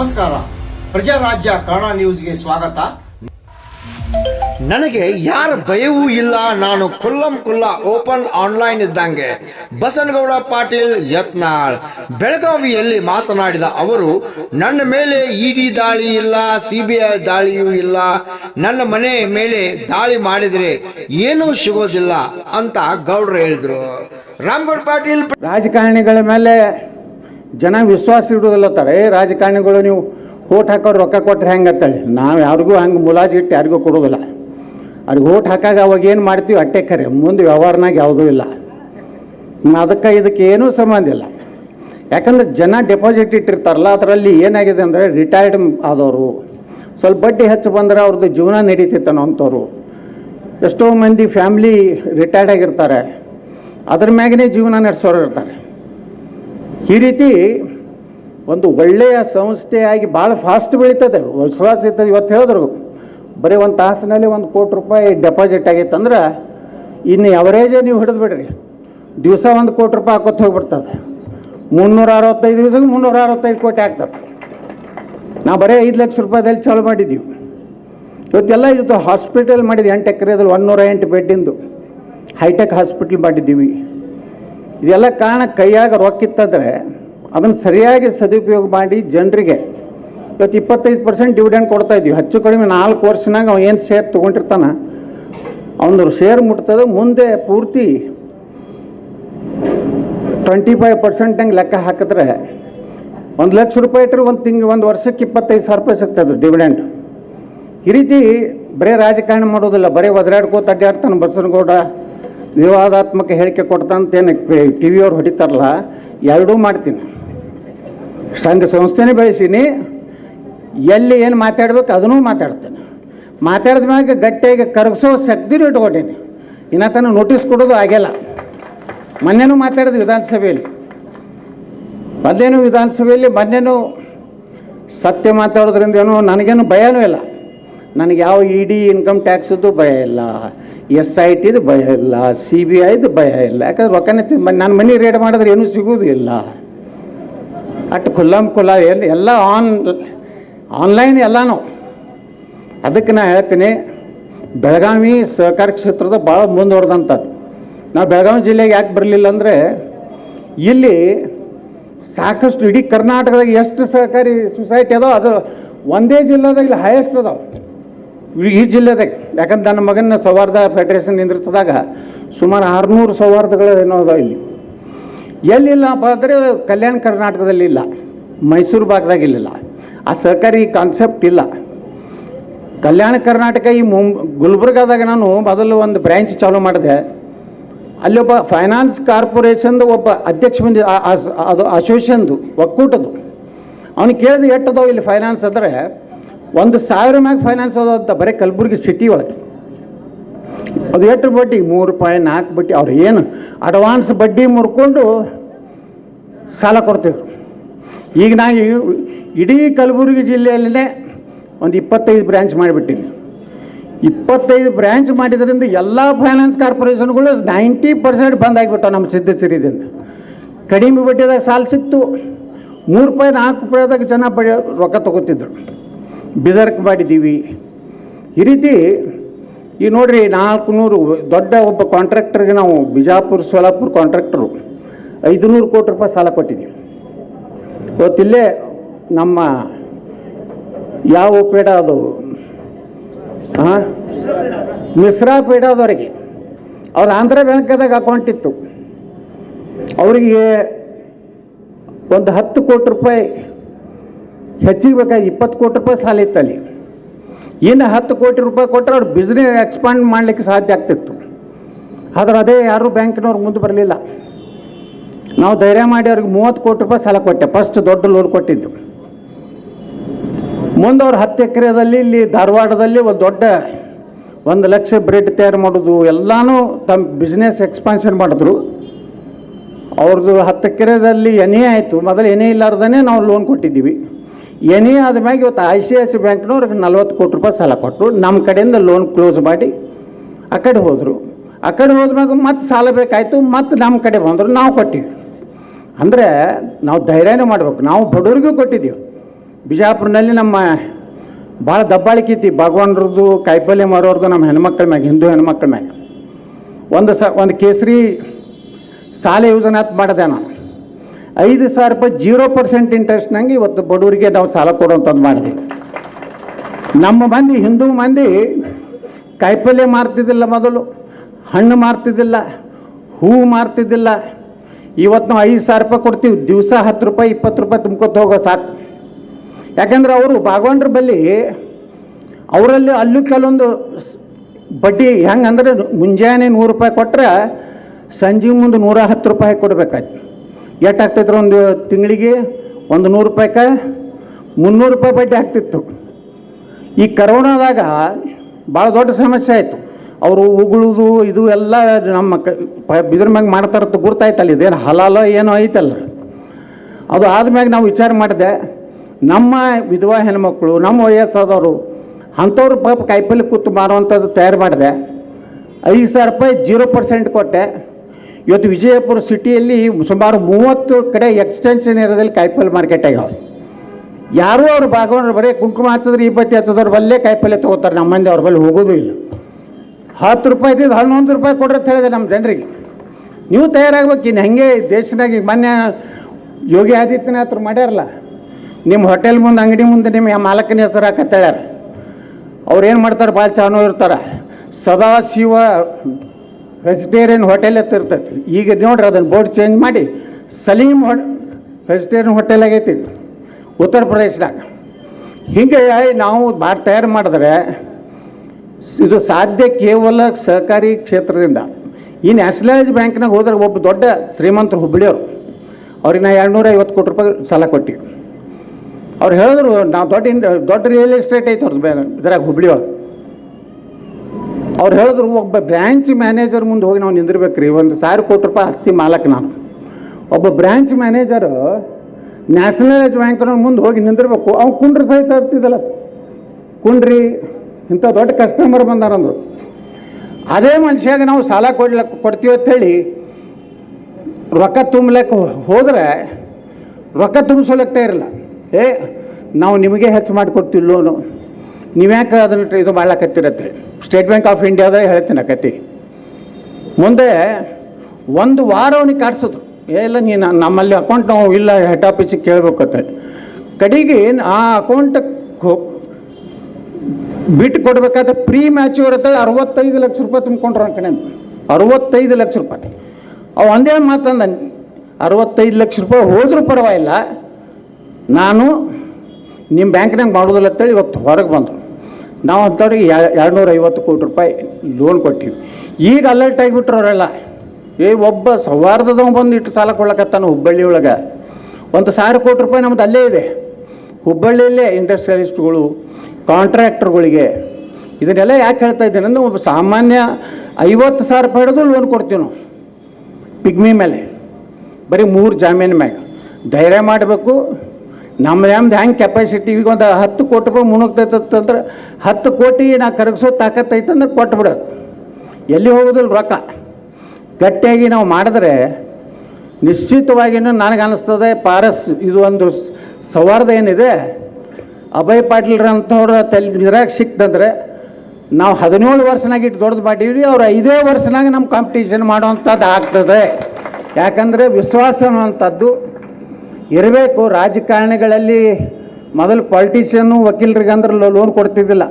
ನಮಸ್ಕಾರ. ಪ್ರಜಾರಾಜ್ಯ ಕನ್ನಡ ನ್ಯೂಸ್ಗೆ ಸ್ವಾಗತ. ನನಗೆ ಯಾರ ಭಯವೂ ಇಲ್ಲ. ನಾನು ಕುಲ್ಲಂ ಕುಲ್ಲ ಓಪನ್ ಆನ್ಲೈನ್ ಇದ್ದಂಗೆ. ಬಸನಗೌಡ ಪಾಟೀಲ್ ಯತ್ನಾಳ್. ಬೆಳಗಾವಿಯಲ್ಲಿ ಮಾತನಾಡಿದ ಅವರು ನನ್ನ ಮೇಲೆ ಇಡಿ ದಾಳಿ ಇಲ್ಲ ಸಿಬಿಐ ದಾಳಿಯೂ ಇಲ್ಲ. ನನ್ನ ಮನೆ ಮೇಲೆ ದಾಳಿ ಮಾಡಿದ್ರೆ ಏನೂ ಸಿಗೋದಿಲ್ಲ ಅಂತ ಗೌಡ್ರು ಹೇಳಿದ್ರು. ರಾಮ್ಗೌಡ ಪಾಟೀಲ್ ರಾಜಕಾರಣಿಗಳ ಮೇಲೆ ಜನ ವಿಶ್ವಾಸ ಇಡುವುದಿಲ್ಲತ್ತಾರೆ ಏ ರಾಜಕಾರಣಿಗಳು ನೀವು ಓಟ್ ಹಾಕೋರು ರೊಕ್ಕ ಕೊಟ್ಟರೆ ಹೆಂಗೆ ಅಂತೇಳಿ ನಾವು ಯಾರಿಗೂ ಹಂಗೆ ಮುಲಾಜಿ ಇಟ್ಟು ಯಾರಿಗೂ ಕೊಡೋದಿಲ್ಲ ಅವ್ರಿಗೆ ಓಟ್ ಹಾಕಾಗ ಅವಾಗ ಏನು ಮಾಡ್ತೀವಿ? ಅಟ್ಟೆ ಕರೆ. ಮುಂದೆ ವ್ಯವಹಾರನಾಗ ಯಾವುದೂ ಇಲ್ಲ. ಅದಕ್ಕೆ ಇದಕ್ಕೆ ಏನೂ ಸಂಬಂಧ ಇಲ್ಲ. ಯಾಕಂದ್ರೆ ಜನ ಡೆಪಾಸಿಟ್ ಇಟ್ಟಿರ್ತಾರಲ್ಲ, ಅದರಲ್ಲಿ ಏನಾಗಿದೆ ಅಂದರೆ ರಿಟೈರ್ಡ್ ಆದವರು. ಸ್ವಲ್ಪ ಬಡ್ಡಿ ಹೆಚ್ಚು ಬಂದರೆ ಅವ್ರದ್ದು ಜೀವನ ನಡೀತಿತ್ತು ಅಂಥವ್ರು ಎಷ್ಟೋ ಮಂದಿ ಫ್ಯಾಮ್ಲಿ ರಿಟೈರ್ಡ್ ಆಗಿರ್ತಾರೆ. ಅದ್ರ ಮ್ಯಾಗನೇ ಜೀವನ ನಡೆಸೋರು ಇರ್ತಾರೆ. ಈ ರೀತಿ ಒಂದು ಒಳ್ಳೆಯ ಸಂಸ್ಥೆಯಾಗಿ ಭಾಳ ಫಾಸ್ಟ್ ಬೆಳೀತದೆ. ವಿಶ್ವಾಸ ಇರ್ತದೆ ಇವತ್ತು ಹೇಳಿದ್ರು. ಬರೀ ಒಂದು ತಾಸಿನಲ್ಲಿ ಒಂದು ಕೋಟಿ ರೂಪಾಯಿ ಡೆಪಾಸಿಟ್ ಆಗೈತೆ ಅಂದ್ರೆ ಇನ್ನು ಅವರೇಜೇ ನೀವು ಹಿಡಿದು ಬಿಡ್ರಿ ದಿವಸ ಒಂದು ಕೋಟಿ ರೂಪಾಯಿ ಹಾಕೋತ್ ಹೋಗ್ಬಿಡ್ತದೆ. ಮುನ್ನೂರ ಅರವತ್ತೈದು ದಿವಸಕ್ಕೆ ಮುನ್ನೂರ ಅರವತ್ತೈದು ಕೋಟಿ ಆಗ್ತದೆ. ನಾವು ಬರೀ ಐದು ಲಕ್ಷ ರೂಪಾಯಿದಲ್ಲಿ ಚಾಲು ಮಾಡಿದ್ದೀವಿ ಇವತ್ತೆಲ್ಲ ಇದು ಹಾಸ್ಪಿಟಲ್ ಮಾಡಿದ್ವಿ ಎಂಟು ಎಕರೆದಲ್ಲಿ ಒನ್ನೂರ ಎಂಟು ಬೆಡ್ಡಿಂದು ಹೈಟೆಕ್ ಹಾಸ್ಪಿಟ್ಲ್ ಮಾಡಿದ್ದೀವಿ. ಇದೆಲ್ಲ ಕಾರಣ ಕೈಯಾಗ ರೊಕ್ಕಿತ್ತಂದ್ರೆ ಅದನ್ನು ಸರಿಯಾಗಿ ಸದುಪಯೋಗ ಮಾಡಿ ಜನರಿಗೆ ಇವತ್ತು ಇಪ್ಪತ್ತೈದು ಪರ್ಸೆಂಟ್ ಡಿವಿಡೆಂಡ್ ಕೊಡ್ತಾ ಇದ್ದೀವಿ. ಹೆಚ್ಚು ಕಡಿಮೆ ನಾಲ್ಕು ವರ್ಷನಾಗ ಅವ್ನು ಏನು ಶೇರ್ ತೊಗೊಂಡಿರ್ತಾನ? ಅವನು ಶೇರ್ ಮುಟ್ತದೆ ಮುಂದೆ ಪೂರ್ತಿ ಟ್ವೆಂಟಿ ಫೈವ್ ಪರ್ಸೆಂಟ್ ಹಂಗೆ ಲೆಕ್ಕ ಹಾಕಿದ್ರೆ ಒಂದು ಲಕ್ಷ ರೂಪಾಯಿ ಇಟ್ಟರೆ ಒಂದು ತಿಂಗ್, ಒಂದು ವರ್ಷಕ್ಕೆ ಇಪ್ಪತ್ತೈದು ಸಾವಿರ ರೂಪಾಯಿ ಸಿಗ್ತದೆ ಡಿವಿಡೆಂಡ್ ಈ ರೀತಿ ಬರೀ ರಾಜಕಾರಣ ಮಾಡೋದಿಲ್ಲ. ಬರೀ ಒದರಾಡ್ಕೋತ ಅಡ್ಡಾಡ್ತಾನೆ ಬಸವನಗೌಡ. ವಿವಾದಾತ್ಮಕ ಹೇಳಿಕೆ ಕೊಡ್ತಂತೇನು ಟಿ ವಿಯವ್ರು ಹೊಡಿತಾರಲ್ಲ, ಎರಡೂ ಮಾಡ್ತೀನಿ. ಸಂಘ ಸಂಸ್ಥೆನೇ ಬೆಳೆಸೀನಿ ಎಲ್ಲಿ ಏನು ಮಾತಾಡ್ಬೇಕು ಅದನ್ನೂ ಮಾತಾಡ್ತೇನೆ. ಮಾತಾಡಿದ ಮ್ಯಾಗ ಗಟ್ಟಿಯಾಗಿ ಕರಗಿಸೋ ಶಕ್ತಿನೂ ಇಟ್ಕೊಂಡೇನೆ. ಇನ್ನ ತನಕ ನೋಟಿಸ್ ಕೊಡೋದು ಆಗಿಲ್ಲ ಮೊನ್ನೆನೂ ಮಾತಾಡಿದ ವಿಧಾನಸಭೆಯಲ್ಲಿ. ಮೊನ್ನೆನೂ ವಿಧಾನಸಭೆಯಲ್ಲಿ, ಮೊನ್ನೆನೂ ಸತ್ಯ ಮಾತಾಡೋದ್ರಿಂದ ಏನೋ ನನಗೇನು ಭಯನೂ ಇಲ್ಲ. ನನಗೆ ಯಾವ ಇ ಇನ್ಕಮ್ ಟ್ಯಾಕ್ಸದ್ದು ಭಯ ಇಲ್ಲ. ಎಸ್ ಐ ಟಿದು ಭಯ ಇಲ್ಲ ಸಿ ಬಿ ಐದು ಭಯ ಇಲ್ಲ. ಯಾಕಂದ್ರೆ ರೊಕ್ಕನೇ ನಾನು ಮನಿ ರೇಡ್ ಮಾಡಿದ್ರೆ ಏನೂ ಸಿಗುವುದಿಲ್ಲ. ಅಟ್ ಕುಲ್ಲಂ ಕುಲ ಖುಲ್ಲ ಎಲ್ಲಿ ಎಲ್ಲ ಆನ್ ಆನ್ಲೈನ್ ಎಲ್ಲನೂ. ಅದಕ್ಕೆ ನಾ ಹೇಳ್ತೀನಿ, ಬೆಳಗಾವಿ ಸಹಕಾರ ಕ್ಷೇತ್ರದ ಭಾಳ ಮುಂದುವರೆದಂಥದ್ದು ನಾವು ಬೆಳಗಾವಿ ಜಿಲ್ಲೆಗೆ ಯಾಕೆ ಬರಲಿಲ್ಲ ಅಂದರೆ, ಇಲ್ಲಿ ಸಾಕಷ್ಟು ಇಡೀ ಕರ್ನಾಟಕದಾಗ ಎಷ್ಟು ಸಹಕಾರಿ ಸೊಸೈಟಿ ಅದಾವ ಅದು ಒಂದೇ ಜಿಲ್ಲೆದಾಗ ಇಲ್ಲಿ ಹೈಯೆಸ್ಟ್ ಅದಾವೆ. ಈ ಜಿಲ್ಲೆದಾಗ. ಯಾಕಂದ್ರೆ ನನ್ನ ಮಗನ ಸೌಹಾರ್ದ ಫೆಡರೇಷನ್ ನಿಂದಿರ್ತದಾಗ ಸುಮಾರು ಆರುನೂರು ಸೌಹಾರ್ದಗಳು ಏನೋ ಅದಾವ ಇಲ್ಲಿ. ಎಲ್ಲಿಲ್ಲಪ್ಪ ಅಂದರೆ ಕಲ್ಯಾಣ ಕರ್ನಾಟಕದಲ್ಲಿ ಇಲ್ಲ, ಮೈಸೂರು ಭಾಗದಾಗ ಇಲ್ಲಿಲ್ಲ. ಆ ಸರ್ಕಾರಿ ಕಾನ್ಸೆಪ್ಟ್ ಇಲ್ಲ. ಕಲ್ಯಾಣ ಕರ್ನಾಟಕ ಈ ಮುಂ ಗುಲ್ಬರ್ಗಾದಾಗ ನಾನು ಮೊದಲು ಒಂದು ಬ್ರ್ಯಾಂಚ್ ಚಾಲೂ ಮಾಡಿದೆ. ಅಲ್ಲೊಬ್ಬ ಫೈನಾನ್ಸ್ ಕಾರ್ಪೊರೇಷನ್ದು ಒಬ್ಬ ಅಧ್ಯಕ್ಷ ಬಂದಿ ಅದು ಅಸೋಸಿಯೇಷನ್ದು ಒಕ್ಕೂಟದ್ದು. ಅವ್ನು ಕೇಳಿದ ಎಟ್ಟದವು ಇಲ್ಲಿ ಫೈನಾನ್ಸ್ ಅಂದರೆ ಒಂದು ಸಾವಿರ ಮ್ಯಾಗ ಫೈನಾನ್ಸ್ ಅದ ಅಂತ ಬರೀ ಕಲಬುರ್ಗಿ ಸಿಟಿ ಒಳಗೆ. ಅದು ಎಷ್ಟು ಬಡ್ಡಿ? ಮೂರು ರೂಪಾಯಿ ನಾಲ್ಕು ಬಡ್ಡಿ. ಅವ್ರು ಏನು ಅಡ್ವಾನ್ಸ್ ಬಡ್ಡಿ ಮುರ್ಕೊಂಡು ಸಾಲ ಕೊಡ್ತೇವೆ ಈಗ ನಾನು ಇಡೀ ಕಲಬುರಗಿ ಜಿಲ್ಲೆಯಲ್ಲೇ ಒಂದು ಇಪ್ಪತ್ತೈದು ಬ್ರ್ಯಾಂಚ್ ಮಾಡಿಬಿಟ್ಟಿದ್ವಿ ಇಪ್ಪತ್ತೈದು ಬ್ರ್ಯಾಂಚ್ ಮಾಡಿದ್ರಿಂದ ಎಲ್ಲ ಫೈನಾನ್ಸ್ ಕಾರ್ಪೊರೇಷನ್ಗಳು ನೈಂಟಿ ಪರ್ಸೆಂಟ್ ಬಂದಾಗಿಬಿಟ್ಟವು ನಮ್ಮ ಸಿದ್ಧಸಿರಿದಿಂದ. ಕಡಿಮೆ ಬಡ್ಡಿದಾಗ ಸಾಲ ಸಿಕ್ತು. ಮೂರು ರೂಪಾಯಿ ನಾಲ್ಕು ರೂಪಾಯಿದಾಗ ಜನ ಬಡ ರೊಕ್ಕ ತಗೋತಿದ್ರು. ಬಿದರ್ಕ್ ಮಾಡಿದ್ದೀವಿ ಈ ರೀತಿ ಈ ನೋಡಿರಿ ನಾಲ್ಕು ನೂರು ದೊಡ್ಡ ಒಬ್ಬ ಕಾಂಟ್ರಾಕ್ಟರ್ಗೆ ನಾವು ಬಿಜಾಪುರ, ಸೋಲಾಪುರ ಕಾಂಟ್ರಾಕ್ಟರು ಐದುನೂರು ಕೋಟಿ ರೂಪಾಯಿ ಸಾಲ ಕೊಟ್ಟಿದ್ದೀವಿ ಇವತ್ತಿಲ್ಲೇ ನಮ್ಮ ಯಾವ ಪೇಡ ಅದು? ಹಾಂ ಮಿಶ್ರಾ ಪೇಡದವರಿಗೆ ಅವ್ರ ಆಂಧ್ರ ಬ್ಯಾಂಕ್ದಾಗ ಅಕೌಂಟ್ ಇತ್ತು. ಅವರಿಗೆ ಒಂದು ಹತ್ತು ಕೋಟಿ ರೂಪಾಯಿ ಹೆಚ್ಚಿಗೆ ಬೇಕಾಗಿ ಇಪ್ಪತ್ತು ಕೋಟಿ ರೂಪಾಯಿ ಸಾಲ ಇತ್ತು ಅಲ್ಲಿ. ಇನ್ನು ಹತ್ತು ಕೋಟಿ ರೂಪಾಯಿ ಕೊಟ್ಟರೆ ಅವ್ರು ಬಿಸ್ನೆಸ್ ಎಕ್ಸ್ಪಾಂಡ್ ಮಾಡಲಿಕ್ಕೆ ಸಾಧ್ಯ ಆಗ್ತಿತ್ತು. ಆದ್ರೆ ಅದೇ ಯಾರೂ ಬ್ಯಾಂಕಿನವ್ರು ಮುಂದೆ ಬರಲಿಲ್ಲ. ನಾವು ಧೈರ್ಯ ಮಾಡಿ ಅವ್ರಿಗೆ ಮೂವತ್ತು ಕೋಟಿ ರೂಪಾಯಿ ಸಾಲ ಕೊಟ್ಟೆ. ಫಸ್ಟ್ ದೊಡ್ಡ ಲೋನ್ ಕೊಟ್ಟಿದ್ದು. ಮುಂದೆ ಅವ್ರು ಹತ್ತು ಎಕರೆದಲ್ಲಿ ಇಲ್ಲಿ ಧಾರವಾಡದಲ್ಲಿ ಒಂದು ದೊಡ್ಡ ಒಂದು ಲಕ್ಷ ಬ್ರೆಡ್ ತಯಾರು ಮಾಡೋದು, ಎಲ್ಲನೂ ತಮ್ಮ ಬಿಸ್ನೆಸ್ ಎಕ್ಸ್ಪಾನ್ಷನ್ ಮಾಡಿದ್ರು. ಅವ್ರದ್ದು ಹತ್ತು ಎಕರೆದಲ್ಲಿ ಎನೆ ಆಯಿತು. ಮೊದಲು ಎನೆ ಇಲ್ಲಾರ್ದೇ ನಾವು ಲೋನ್ ಕೊಟ್ಟಿದ್ದೀವಿ. ಎನೆ ಆದ್ಮ್ಯಾಗ ಇವತ್ತು ಐ ಸಿ ಐ ಸಿ ಬ್ಯಾಂಕ್ನವ್ರಿಗೆ ನಲ್ವತ್ತು ಕೋಟಿ ರೂಪಾಯಿ ಸಾಲ ಕೊಟ್ಟರು ನಮ್ಮ ಕಡೆಯಿಂದ ಲೋನ್ ಕ್ಲೋಸ್ ಮಾಡಿ ಆ ಕಡೆ ಹೋದರು. ಆ ಕಡೆ ಹೋದ್ಮ್ಯಾಗ ಮತ್ತೆ ಸಾಲ ಬೇಕಾಯಿತು, ಮತ್ತೆ ನಮ್ಮ ಕಡೆ ಬಂದರು, ನಾವು ಕೊಟ್ಟಿವಿ. ಅಂದರೆ ನಾವು ಧೈರ್ಯನೇ ಮಾಡ್ಬೇಕು. ನಾವು ಬಡವ್ರಿಗೂ ಕೊಟ್ಟಿದ್ದೀವಿ. ಬಿಜಾಪುರ್ನಲ್ಲಿ ನಮ್ಮ ಭಾಳ ದಬ್ಬಾಳಿಕೆ ಐತಿ. ಭಗವಾನ್ರದ್ದು ಕಾಯಿಪಲ್ಯ ಮಾರೋರ್ದು ನಮ್ಮ ಹೆಣ್ಮಕ್ಳ ಮ್ಯಾಗ, ಹಿಂದೂ ಹೆಣ್ಮಕ್ಳ ಮ್ಯಾಗ. ಒಂದು ಸ, ಒಂದು ಕೇಸರಿ ಸಾಲ ಯೋಜನೆ ಮಾಡಿದೆ ನಾನು. ಐದು ಸಾವಿರ ರೂಪಾಯಿ ಜೀರೋ ಪರ್ಸೆಂಟ್ ಇಂಟ್ರೆಸ್ಟ್ನಂಗೆ ಇವತ್ತು ಬಡವರಿಗೆ ನಾವು ಸಾಲ ಕೊಡುವಂಥದ್ದು ಮಾಡಿದೆ ನಮ್ಮ ಮಂದಿ, ಹಿಂದೂ ಮಂದಿ ಕಾಯಿಪಲ್ಯ ಮಾರ್ತಿದ್ದಿಲ್ಲ ಮೊದಲು, ಹಣ್ಣು ಮಾರ್ತಿದ್ದಿಲ್ಲ ಹೂವು ಮಾರ್ತಿದ್ದಿಲ್ಲ. ಇವತ್ತು ನಾವು ಐದು ಸಾವಿರ ರೂಪಾಯಿ ಕೊಡ್ತೀವಿ, ದಿವಸ ಹತ್ತು ರೂಪಾಯಿ, ಇಪ್ಪತ್ತು ರೂಪಾಯಿ ತುಂಬ್ಕೊತ ಹೋಗೋ ಸಾಕು. ಯಾಕಂದ್ರೆ ಅವರು ಭಾಗವಂಡ್ರ ಬಲ್ಲಿ ಅವರಲ್ಲಿ ಅಲ್ಲೂ ಕೆಲವೊಂದು ಬಡ್ಡಿ ಹೆಂಗಂದ್ರೆ ಮುಂಜಾನೆ ನೂರು ರೂಪಾಯಿ ಕೊಟ್ಟರೆ ಸಂಜೆ ಮುಂದೆ ನೂರ ಹತ್ತು ರೂಪಾಯಿ ಕೊಡ್ಬೇಕಾಯ್ತು. ಎಷ್ಟು ಆಗ್ತೈತ್ರ ಒಂದು ತಿಂಗಳಿಗೆ? ಒಂದು ನೂರು ರೂಪಾಯಿಗೆ ಮುನ್ನೂರು ರೂಪಾಯಿ ಬಡ್ಡಿ ಆಗ್ತಿತ್ತು. ಈ ಕರೋನಾದಾಗ ಭಾಳ ದೊಡ್ಡ ಸಮಸ್ಯೆ ಆಯಿತು. ಅವರು ಉಗುಳುದು, ಇದು ಎಲ್ಲ ನಮ್ಮ ಕ ಬಿದ್ರ ಮ್ಯಾಗ ಗುರ್ತಾಯ್ತಲ್ಲ, ಇದೇನು ಹಲಾಲ ಏನೋ ಐತಲ್ಲ. ಅದು ಆದ್ಮ್ಯಾಗ ನಾವು ವಿಚಾರ ಮಾಡಿದೆ, ನಮ್ಮ ವಿಧವಾ ಹೆಣ್ಮಕ್ಳು, ನಮ್ಮ ವಯಸ್ಸಾದವರು, ಅಂಥವ್ರು ಪಾಪ ಕಾಯಿಪಲ್ಲೆ ಕೂತು ಮಾರುವಂಥದ್ದು ತಯಾರು ಮಾಡಿದೆ. ಐದು ಸಾವಿರ ರೂಪಾಯಿ ಜೀರೋ ಪರ್ಸೆಂಟ್ ಕೊಟ್ಟೆ. ಇವತ್ತು ವಿಜಯಪುರ ಸಿಟಿಯಲ್ಲಿ ಸುಮಾರು ಮೂವತ್ತು ಕಡೆ ಎಕ್ಸ್ಟೆನ್ಷನ್ ಏರಿಯಾದಲ್ಲಿ ಕಾಯಿಪಲ್ಲೆ ಮಾರ್ಕೆಟ್ ಆಗ್ಯಾವ ಯಾರೂ ಅವ್ರು ಭಾಗವನ್ನ ಬರೀ ಕುಂಕುಮ ಹಚ್ಚಿದ್ರೆ, ಇಪ್ಪತ್ತು ಹಚ್ಚದವ್ರು ಬಲ್ಲೇ ಕಾಯಿಪಲ್ಲೆ ತೊಗೋತಾರೆ. ನಮ್ಮ ಮಂದಿ ಅವ್ರ ಬಲ್ಲಿ ಹೋಗೋದು ಇಲ್ಲ. ಹತ್ತು ರೂಪಾಯಿ ಇದ್ದಿದ್ದು ಹನ್ನೊಂದು ರೂಪಾಯಿ ಕೊಡ್ರಿ ಅಂತ ಹೇಳಿದೆ ನಮ್ಮ ಜನರಿಗೆ. ನೀವು ತಯಾರಾಗ್ಬೇಕು. ಇನ್ನು ಹೆಂಗೆ ದೇಶದಾಗ ಈಗ ಮೊನ್ನೆ ಯೋಗಿ ಆದಿತ್ಯನಾಥ್ರ ಮಾಡ್ಯಾರಲ್ಲ, ನಿಮ್ಮ ಹೋಟೆಲ್ ಮುಂದೆ, ಅಂಗಡಿ ಮುಂದೆ ನಿಮ್ಮ ಮಾಲಕನ ಹೆಸರು ಹಾಕತ್ತೇಳ್ಯಾರ ಅವ್ರು ಏನು ಮಾಡ್ತಾರೆ? ಭಾಳ ಚಾನೂ ಇರ್ತಾರೆ. ಸದಾಶಿವ ವೆಜಿಟೇರಿಯನ್ ಹೋಟೆಲ್ ಅಂತ ಇರ್ತೈತಿ ಈಗ ನೋಡ್ರಿ ಅದನ್ನು ಬೋರ್ಡ್ ಚೇಂಜ್ ಮಾಡಿ ಸಲೀಂ ಹೊ ವೆಜಿಟೇರಿಯನ್ ಹೋಟೆಲ್ ಆಗೈತಿ. ಉತ್ತರ ಪ್ರದೇಶದಾಗ. ಹಿಂಗೆ ನಾವು ಭಾಳ ತಯಾರು ಮಾಡಿದ್ರೆ, ಇದು ಸಾಧ್ಯ ಕೇವಲ ಸಹಕಾರಿ ಕ್ಷೇತ್ರದಿಂದ. ಈ ನ್ಯಾಷನಲೈಸ್ ಬ್ಯಾಂಕ್ನಾಗ ಹೋದ್ರೆ ಒಬ್ಬ ದೊಡ್ಡ ಶ್ರೀಮಂತರು ಹುಬ್ಬಳ್ಳಿಯವರು ಅವ್ರಿಗೆ ನಾ ಎರಡುನೂರ ಐವತ್ತು ಕೋಟಿ ರೂಪಾಯಿ ಸಾಲ ಕೊಟ್ಟಿವಿ. ಅವ್ರು ಹೇಳಿದ್ರು, ನಾವು ದೊಡ್ಡ ಇಂಡ ದೊಡ್ಡ ರಿಯಲ್ ಎಸ್ಟೇಟ್ ಐತೆ ಅವ್ರದ್ದು ಇದ್ರಾಗ ಹುಬ್ಳಿಯೊಳಗೆ ಅವ್ರು ಹೇಳಿದ್ರು, ಒಬ್ಬ ಬ್ರ್ಯಾಂಚ್ ಮ್ಯಾನೇಜರ್ ಮುಂದೆ ಹೋಗಿ ನಾವು ನಿಂದಿರ್ಬೇಕ್ರಿ, ಒಂದು ಸಾವಿರ ಕೋಟಿ ರೂಪಾಯಿ ಆಸ್ತಿ ಮಾಲಕ್ ನಾನು. ಒಬ್ಬ ಬ್ರ್ಯಾಂಚ್ ಮ್ಯಾನೇಜರ್ ನ್ಯಾಷನಲೈಸ್ ಬ್ಯಾಂಕ್ನ ಮುಂದೆ ಹೋಗಿ ನಿಂದಿರ್ಬೇಕು, ಅವ್ನು ಕುಂಡ್ರಿ ಸಹಿತ ಇರ್ತಿದ್ದಲ್ಲ. ಕುಂಡ್ರಿ, ಇಂಥ ದೊಡ್ಡ ಕಸ್ಟಮರ್ ಬಂದಾರಂದ್ರು ಅದೇ ಮನುಷ್ಯಾಗ ನಾವು ಸಾಲ ಕೊಡ್ಲಕ್ಕೆ ಕೊಡ್ತೀವಿ ಅಂತೇಳಿ, ರೊಕ್ಕ ತುಂಬಲಕ್ಕೆ ಹೋದರೆ, ರೊಕ್ಕ ತುಂಬಿಸೋಲಕ್ಕೆ ಇರಲ್ಲ ಏ, ನಾವು ನಿಮಗೆ ಹೆಚ್ಚು ಮಾಡಿಕೊಡ್ತೀವಿ ಲೋನು ನೀವ್ಯಾಕೆ ಅದನ್ನು ಇದು ಮಾಡ್ಲಾಕತ್ತಿರತ್ತೆ ಸ್ಟೇಟ್ ಬ್ಯಾಂಕ್ ಆಫ್ ಇಂಡಿಯಾದಾಗ ಹೇಳ್ತೀನಿ ಕತ್ತಿ ಮುಂದೆ ಒಂದು ವಾರ ಅವನಿಗೆ ಕಾಡ್ಸೋದು. ಏ, ಇಲ್ಲ ನೀನು ನಮ್ಮಲ್ಲಿ ಅಕೌಂಟ್ ನಾವು ಇಲ್ಲ ಹೆಡ್ ಆಫೀಸಿಗೆ ಕೇಳಬೇಕು ಅಂತೇಳಿ ಕಡೆಗೆ ಆ ಅಕೌಂಟ್ ಬಿಟ್ಟು ಕೊಡ್ಬೇಕಾದ್ರೆ ಪ್ರೀ ಮ್ಯಾಚ್ಯೂರ್ ಅಂತ ಅರವತ್ತೈದು ಲಕ್ಷ ರೂಪಾಯಿ ತುಂಬಿಕೊಂಡ್ರು ಕಡೆ ಅರವತ್ತೈದು ಲಕ್ಷ ರೂಪಾಯಿ. ಅವು ಒಂದೇ ಮಾತಂದ, ಅರವತ್ತೈದು ಲಕ್ಷ ರೂಪಾಯಿ ಹೋದ್ರೂ ಪರವಾಗಿಲ್ಲ. ನಾನು ನಿಮ್ಮ ಬ್ಯಾಂಕ್ನಾಗ ಮಾಡೋದಿಲ್ಲ ಅಂತೇಳಿ ಇವತ್ತು ಹೊರಗೆ ಬಂದರು. ನಾವು ಅಂಥವ್ರಿಗೆ ಎರಡು ಐವತ್ತು ಕೋಟಿ ರೂಪಾಯಿ ಲೋನ್ ಕೊಟ್ಟಿವಿ. ಈಗ ಅಲರ್ಟ್ ಆಗಿಬಿಟ್ರು ಅವರೆಲ್ಲ ಏ, ಒಬ್ಬ ಸೌಹಾರ್ದದವ ಬಂದು ಇಟ್ಟು ಸಾಲ ಕೊಡ್ಲಕತ್ತಾನ ಹುಬ್ಬಳ್ಳಿ ಒಳಗೆ. ಒಂದು ಸಾವಿರ ಕೋಟಿ ರೂಪಾಯಿ ನಮ್ದು ಅಲ್ಲೇ ಇದೆ. ಹುಬ್ಬಳ್ಳಿಯಲ್ಲೇ ಇಂಡಸ್ಟ್ರಿಯಲಿಸ್ಟ್ಗಳು ಕಾಂಟ್ರಾಕ್ಟರ್ಗಳಿಗೆ ಇದನ್ನೆಲ್ಲ ಯಾಕೆ ಹೇಳ್ತಾ ಇದ್ದೀನಿ ಅಂದರೆ ಒಬ್ಬ ಸಾಮಾನ್ಯ ಐವತ್ತು ಸಾವಿರ ರೂಪಾಯಿ ಹಿಡಿದು ಲೋನ್ ಕೊಡ್ತೀವಿ ನಾವು. ಪಿಗ್ಮಿ ಮೇಲೆ. ಬರೀ ಮೂರು ಜಾಮೀನು ಮ್ಯಾಗ. ಧೈರ್ಯ ಮಾಡಬೇಕು ನಮ್ಮ ನಮ್ದು ಹೆಂಗೆ ಕೆಪಾಸಿಟಿ ಈಗ ಒಂದು ಹತ್ತು ಕೋಟಿ ರೂಪಾಯಿ ಮುಣಗ್ತೈತಂದ್ರೆ ಹತ್ತು ಕೋಟಿ ನಾ ಕರಗಿಸೋ ತಾಕತ್ತೈತಂದ್ರೆ ಕೊಟ್ಬಿಡು ಎಲ್ಲಿ ಹೋಗೋದಿಲ್ಲ ರೊಕ್ಕ. ಗಟ್ಟಿಯಾಗಿ ನಾವು ಮಾಡಿದ್ರೆ ನಿಶ್ಚಿತವಾಗಿಯೂ ನನಗೆ ಅನ್ನಿಸ್ತದೆ ಪಾರಸ್ ಇದು ಒಂದು ಸೌಹಾರ್ದ ಏನಿದೆ? ಅಭಯ್ ಪಾಟೀಲ್ರಂಥವ್ರ ತಲೆ ನಿರಾಗ ಸಿಕ್ತಂದ್ರೆ ನಾವು ಹದಿನೇಳು ವರ್ಷನಾಗ ಇಟ್ಟು ದೊಡ್ಡದು ಮಾಡಿದ್ವಿ, ಅವ್ರು ಐದೇ ವರ್ಷನಾಗ ನಮ್ಮ ಕಾಂಪಿಟೇಷನ್ ಮಾಡೋವಂಥದ್ದು ಆಗ್ತದೆ. ಯಾಕಂದರೆ ವಿಶ್ವಾಸ ಅನ್ನುವಂಥದ್ದು ಇರಬೇಕು, ರಾಜಕಾರಣಿಗಳಲ್ಲಿ ಮೊದಲು ಪಾಲಿಟಿಷಿಯನ್ನು ವಕೀಲರಿಗೆ ಅಂದ್ರೆ ಲೋನ್ ಕೊಡ್ತಿದ್ದಿಲ್ಲ.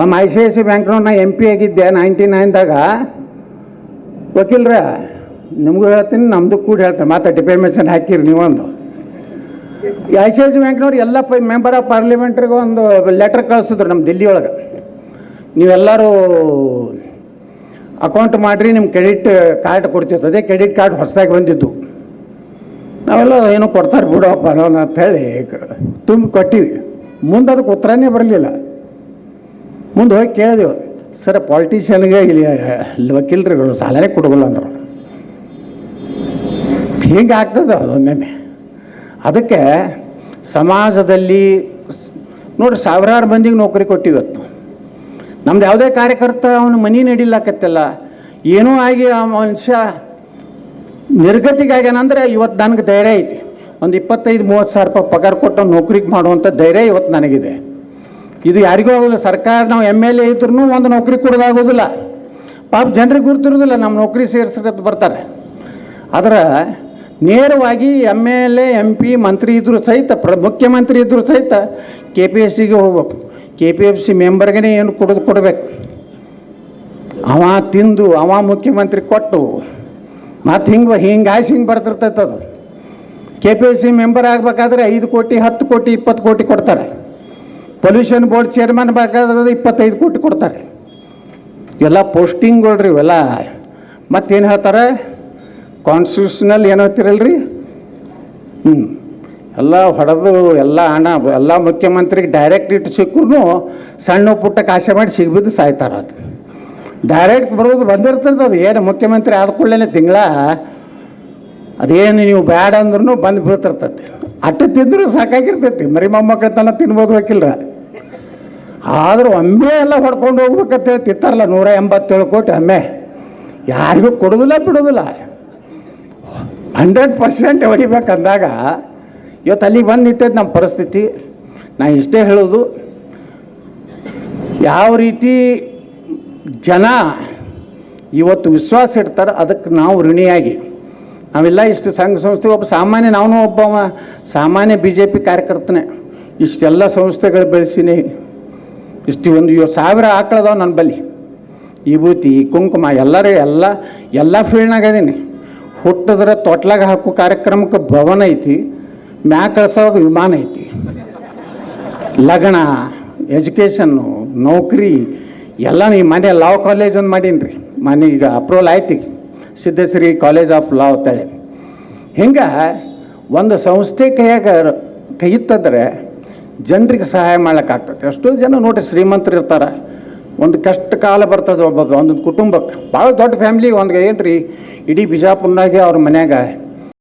ಒಮ್ಮೆ ಐ ಸಿ ಐ ಸಿ ಬ್ಯಾಂಕ್ನವ್ರು ನಾ ಎಂ ಪಿ ಆಗಿದ್ದೆ ನೈಂಟಿ ನೈನ್ದಾಗ ವಕೀಲ್ರ, ನಿಮಗೂ ಹೇಳ್ತೀನಿ ನಮ್ಮದು ಕೂಡ ಹೇಳ್ತೀನಿ. ಮತ್ತೆ ಡಿಪೆಂಡೇಷನ್ ಹಾಕಿರಿ ನೀವೊಂದು. ಐ ಸಿ ಐ ಸಿ ಬ್ಯಾಂಕ್ನವ್ರು ಎಲ್ಲ ಪ ಮೆಂಬರ್ ಆಫ್ ಪಾರ್ಲಿಮೆಂಟ್ರಿಗೆ ಒಂದು ಲೆಟ್ರ್ ಕಳಿಸಿದ್ರು ನಮ್ಮ ದಿಲ್ಲಿ ಒಳಗೆ. ನೀವೆಲ್ಲರೂ ಅಕೌಂಟ್ ಮಾಡಿರಿ ನಿಮ್ಮ ಕ್ರೆಡಿಟ್ ಕಾರ್ಡ್ ಕೊಡ್ತಿರ್ತದೆ ಅದೇ ಕ್ರೆಡಿಟ್ ಕಾರ್ಡ್ ಹೊಸದಾಗಿ ಬಂದಿದ್ದು. ನಾವೆಲ್ಲ ಏನೋ ಕೊಡ್ತಾರೆ ಬಿಡೋಪ್ಪ ಅಲ್ಲ ಅಂತ ಹೇಳಿ ತುಂಬಿ ಕೊಟ್ಟಿವಿ. ಮುಂದೆ ಅದಕ್ಕೆ ಉತ್ತರನೇ ಬರಲಿಲ್ಲ. ಮುಂದೆ ಹೋಗಿ ಕೇಳಿದೆವು. ಸರ್ ಪಾಲಿಟಿಷಿಯನ್ಗೆ ಇಲ್ಲಿ ವಕೀಲರುಗಳು ಸಾಲನೇ ಕೊಡೋಲ್ಲ ಅಂದರು. ಹಿಂಗೆ ಆಗ್ತದೆ ಅದೊಮ್ಮೆ ಅದಕ್ಕೆ ಸಮಾಜದಲ್ಲಿ ನೋಡಿ ಸಾವಿರಾರು ಮಂದಿಗೆ ನೌಕರಿ ಕೊಟ್ಟಿವತ್ತು ನಮ್ದು ಯಾವುದೇ ಕಾರ್ಯಕರ್ತ ಅವನು ಮನಿ ನಡಿಲಾಕತ್ತಲ್ಲ ಏನೂ ಆಗಿ ಆ ಮನುಷ್ಯ ನಿರ್ಗತಿಗಾಗ್ಯಾನಂದ್ರೆ ಇವತ್ತು ನನಗೆ ಧೈರ್ಯ ಐತಿ. ಒಂದು ಇಪ್ಪತ್ತೈದು, ಮೂವತ್ತು ಸಾವಿರ ರೂಪಾಯಿ ಪಗಾರ ಕೊಟ್ಟು ನೌಕರಿಗೆ ಮಾಡುವಂಥ ಧೈರ್ಯ ಇವತ್ತು ನನಗಿದೆ. ಇದು ಯಾರಿಗೂ ಆಗೋದಿಲ್ಲ. ಸರ್ಕಾರ ನಾವು ಎಂ ಎಲ್ ಎ ಇದ್ರೂ ಒಂದು ನೌಕರಿ ಕೊಡೋದಾಗೋದಿಲ್ಲ. ಪಾಪ ಜನರಿಗೆ ಗುರುತಿರೋದಿಲ್ಲ. ನಮ್ಮ ನೌಕರಿ ಸೇರಿಸಕತ್ ಬರ್ತಾರೆ. ಆದ್ರೆ ನೇರವಾಗಿ M L A M P ಮಂತ್ರಿ ಇದ್ದರೂ ಸಹಿತ, ಪ್ರ, ಮುಖ್ಯಮಂತ್ರಿ ಇದ್ದರೂ ಸಹಿತ ಕೆ ಪಿ ಎಸ್ ಸಿಗೆ ಹೋಗ್ಬೇಕು. ಕೆ ಪಿ ಎಫ್ ಸಿ ಮೆಂಬರ್ಗೇ ಏನು ಕೊಡೋದು ಕೊಡಬೇಕು. ಅವ ತಿಂದು, ಅವ ಮುಖ್ಯಮಂತ್ರಿ ಕೊಟ್ಟು ಮತ್ತು ಹಿಂಗೆ ಹಿಂಗಾಯ್ಸಿ ಹಿಂಗೆ ಬರ್ತಿರ್ತೈತೆ ಅದು. K P S C member ಆಗಬೇಕಾದ್ರೆ ಐದು ಕೋಟಿ, ಹತ್ತು ಕೋಟಿ, ಇಪ್ಪತ್ತು ಕೋಟಿ ಕೊಡ್ತಾರೆ. ಪೊಲ್ಯೂಷನ್ ಬೋರ್ಡ್ ಚೇರ್ಮನ್ ಬೇಕಾದ್ರೆ ಇಪ್ಪತ್ತೈದು ಕೋಟಿ ಕೊಡ್ತಾರೆ. ಎಲ್ಲ ಪೋಸ್ಟಿಂಗ್ಗಳ್ರಿ ಇವೆಲ್ಲ. ಮತ್ತೇನು ಹೇಳ್ತಾರೆ? ಕಾನ್ಸ್ಟಿಟ್ಯೂಷನಲ್ ಏನು ಹೇಳ್ತಿರಲ್ರಿ ಹ್ಞೂ ಎಲ್ಲ ಹೊಡೆದು ಎಲ್ಲ ಹಣ, ಎಲ್ಲ ಮುಖ್ಯಮಂತ್ರಿಗೆ ಡೈರೆಕ್ಟ್ ಇಟ್ಟು ಸಿಕ್ಕರೂ ಸಣ್ಣ ಪುಟ್ಟ ಕಾಸೆ ಮಾಡಿ ಸಿಗ್ಬಿದ್ದು ಸಾಯ್ತಾರೆ ಅದು. ಡೈರೆಕ್ಟ್ ಬರೋದು ಬಂದಿರ್ತದೆ ಅದು. ಏನು ಮುಖ್ಯಮಂತ್ರಿ ಆದ ಕೂಡಲೇ ತಿಂಗಳ ಅದೇನು ನೀವು ಬ್ಯಾಡ ಅಂದ್ರೂ ಬಂದು ಬೀಳ್ತಿರ್ತೈತಿ. ಅಟ್ಟು ತಿಂದರೂ ಸಾಕಾಗಿರ್ತೈತಿ. ಮರಿ ಮೊಮ್ಮಕ್ಕಳ ತನ್ನ ತಿನ್ಬೋದು ಬೇಕಿಲ್ಲ ಆದರೂ ಒಮ್ಮೆ ಎಲ್ಲ ಹೊಡ್ಕೊಂಡು ಹೋಗ್ಬೇಕಂತ ಹೇಳಿ ತಿಂತಾರಲ್ಲ ನೂರ ಎಂಬತ್ತೇಳು ಕೋಟಿ ಒಮ್ಮೆ. ಯಾರಿಗೂ ಕೊಡೋದಿಲ್ಲ, ಬಿಡೋದಿಲ್ಲ. ಹಂಡ್ರೆಡ್ ಪರ್ಸೆಂಟ್ ಹೊಡಿಬೇಕಂದಾಗ ಇವತ್ತು ಅಲ್ಲಿಗೆ ಬಂದು ನಿಂತೈತೆ ನಮ್ಮ ಪರಿಸ್ಥಿತಿ. ನಾ ಇಷ್ಟೇ ಹೇಳೋದು ಯಾವ ರೀತಿ ಜನ ಇವತ್ತು ವಿಶ್ವಾಸ ಇಡ್ತಾರೆ, ಅದಕ್ಕೆ ನಾವು ಋಣಿಯಾಗಿ. ನಾವೆಲ್ಲ ಇಷ್ಟು ಸಂಘ ಸಂಸ್ಥೆ, ಒಬ್ಬ ಸಾಮಾನ್ಯ ನಾವು ಒಬ್ಬ ಸಾಮಾನ್ಯ ಬಿ ಜೆ ಪಿ ಕಾರ್ಯಕರ್ತನೇ. ಇಷ್ಟೆಲ್ಲ ಸಂಸ್ಥೆಗಳು ಬೆಳೆಸಿನಿ. ಇಷ್ಟು ಒಂದು ಸಾವಿರ ಆಕಳದಾವ ನನ್ನ ಭೂತಿ ವಿಭೂತಿ ಕುಂಕುಮ, ಎಲ್ಲರೂ, ಎಲ್ಲ ಎಲ್ಲ ಫೀಲ್ಡ್ನಾಗ ಅದೀನಿ. ಹುಟ್ಟಿದ್ರೆ ತೊಟ್ಲಾಗ ಹಾಕೋ ಕಾರ್ಯಕ್ರಮಕ್ಕೆ ಭವನ ಐತಿ, ಮ್ಯಾ ಕಳ್ಸೋವಾಗ ವಿಮಾನ ಐತಿ. ಲಗ್ನ, ಎಜುಕೇಷನ್ನು, ನೌಕರಿ ಎಲ್ಲ ನೀವು ಮನೆ ಲಾವ್ ಕಾಲೇಜ್ ಒಂದು ಮಾಡೀನಿ ರೀ ಮನೆ ಈಗ ಅಪ್ರೂವಲ್ ಆಯ್ತು. ಈಗ ಸಿದ್ದೇಶ್ವರಿ ಕಾಲೇಜ್ ಆಫ್ ಲಾ ಅಂತೇಳಿ. ಹಿಂಗೆ ಒಂದು ಸಂಸ್ಥೆ ಕೈಯಾಗ ಕೈಯಿತ್ತಂದ್ರೆ ಜನರಿಗೆ ಸಹಾಯ ಮಾಡ್ಲಿಕ್ಕಾಗ್ತದೆ. ಎಷ್ಟೋ ಜನ ನೋಡಿ ಶ್ರೀಮಂತರು ಇರ್ತಾರೆ. ಒಂದು ಕಷ್ಟ ಕಾಲ ಬರ್ತದೆ ಒಬ್ಬ ಒಂದೊಂದು ಕುಟುಂಬಕ್ಕೆ. ಭಾಳ ದೊಡ್ಡ ಫ್ಯಾಮ್ಲಿ ಒಂದು ಏನು ರೀ ಇಡೀ ಬಿಜಾಪುರ್ನಾಗೆ ಅವ್ರ ಮನ್ಯಾಗ